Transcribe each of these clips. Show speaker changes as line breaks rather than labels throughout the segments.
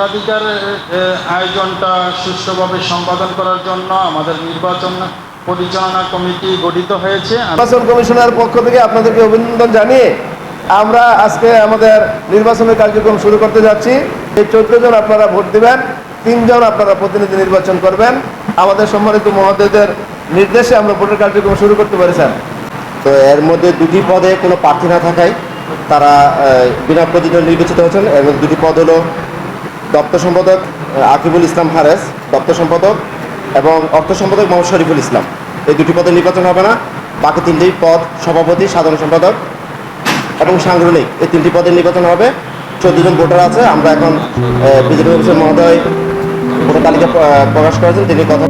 ভোটাধিকার আয়োজনটা সুষ্ঠুভাবে সম্পাদন করার জন্য আমাদের নির্বাচন পরিচালনা কমিটি গঠিত হয়েছে।
নির্বাচন কমিশনের পক্ষ থেকে আপনাদেরকে অভিনন্দন জানিয়ে আমরা আজকে আমাদের নির্বাচনের কার্যক্রম শুরু করতে যাচ্ছি। এই চোদ্দ জন আপনারা ভোট দিবেন তিনজন আপনারা প্রতিনিধি নির্বাচন করবেন। আমাদের সম্মানিত মহোদয়দের নির্দেশে আমরা ভোটের কার্যক্রম শুরু করতে পারি স্যার।
তো এর মধ্যে দুটি পদে কোনো প্রার্থী না থাকায় তারা আহ, বিনা প্রতিদ্বন্দ্বী নির্বাচিত হয়েছেন এবং দুটি পদ হলো দপ্তর সম্পাদক আকিবুল ইসলাম হারেস, দপ্তর সম্পাদক এবং অর্থ সম্পাদক মোহাম্মদ শরীফুল ইসলাম। এই দুটি পদে নির্বাচন হবে না। বাকি তিনটি পদ সভাপতি, সাধারণ সম্পাদক এবং সাংগঠনিক। এই তিনটি পদের নির্বাচন হবে। চোদ্দ জন ভোটার আছে। আমরা এখন বিজেপি মহোদয় ভোটার তালিকা প্রকাশ করেছেন। তিনি কথা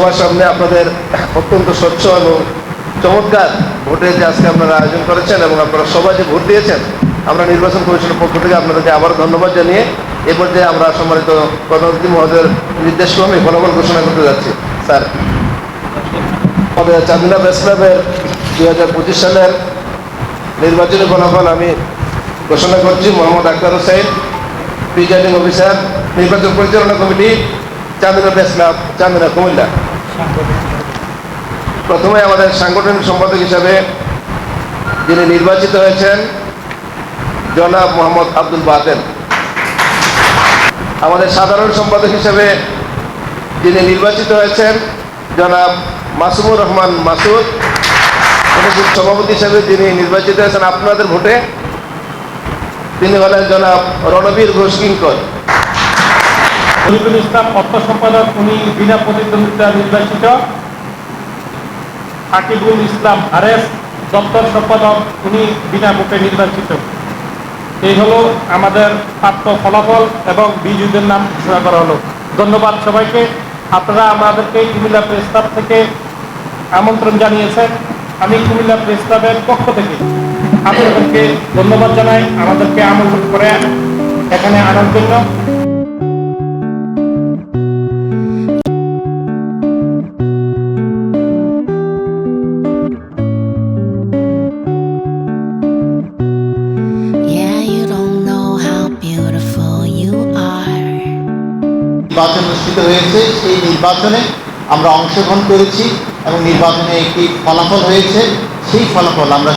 সবার সামনে আপনাদের অত্যন্ত স্বচ্ছ এবং চমৎকার ভোটের যে আজকে আপনারা আয়োজন করেছেন এবং আপনারা সবাই যে ভোট দিয়েছেন, আমরা নির্বাচন কমিশনের পক্ষ থেকে আপনাদেরকে আবার ধন্যবাদ জানিয়ে এ পর্যায়ে আমরা সম্মানিত প্রধানমন্ত্রী মহোদয়ের নির্দেশক্রমে ফলাফল ঘোষণা করতে যাচ্ছি। স্যার, আমাদের চাঁদিনা প্রেস ক্লাবের দুই হাজার পঁচিশ সালের নির্বাচনী ফলাফল আমি ঘোষণা করছি। মোহাম্মদ আক্তার হোসেন, প্রিজাইডিং অফিসার, নির্বাচন পরিচালনা committee, Chandina press club, Chandina Comilla. প্রথমে আমাদের সাংগঠনিক সম্পাদক হিসাবে যিনি নির্বাচিত হয়েছেন, জনাব মোহাম্মদ আব্দুল বাতেন আমাদের সাধারণ সম্পাদক হিসেবে যিনি নির্বাচিত হয়েছেন, জনাব মাসুমুর রহমান মাসুদ। সভাপতি হিসেবে যিনি নির্বাচিত হয়েছেন আপনাদের ভোটে, তিনি হলেন জনাব রণবীর ঘোষ কিঙ্কর।
শরীফুল ইসলাম অর্থ সম্পাদক, উনি বিনা প্রতিদ্বন্দ্বিতা নির্বাচিত। আকিবুল ইসলাম আরেস দপ্তর সম্পাদক, উনি বিনা ভোটে নির্বাচিত। এই হলো আমাদের প্রাপ্ত ফলাফল এবং বিজয়ীদের নাম ঘোষণা করা হলো। ধন্যবাদ সবাইকে। আপনারা আমাদেরকে কুমিল্লা প্রেস ক্লাব থেকে আমন্ত্রণ জানিয়েছেন। আমি কুমিল্লা প্রেস ক্লাবের পক্ষ থেকে আপনাদেরকে ধন্যবাদ জানাই। আমাদেরকে আমন্ত্রণ করে এখানে আনার জন্য।
নির্বাচন অনুষ্ঠিত হয়েছে। সেই নির্বাচনে আমরা অংশগ্রহণ করেছি এবং নির্বাচনে একটি ফলাফল হয়েছে। সেই ফলাফল আমরা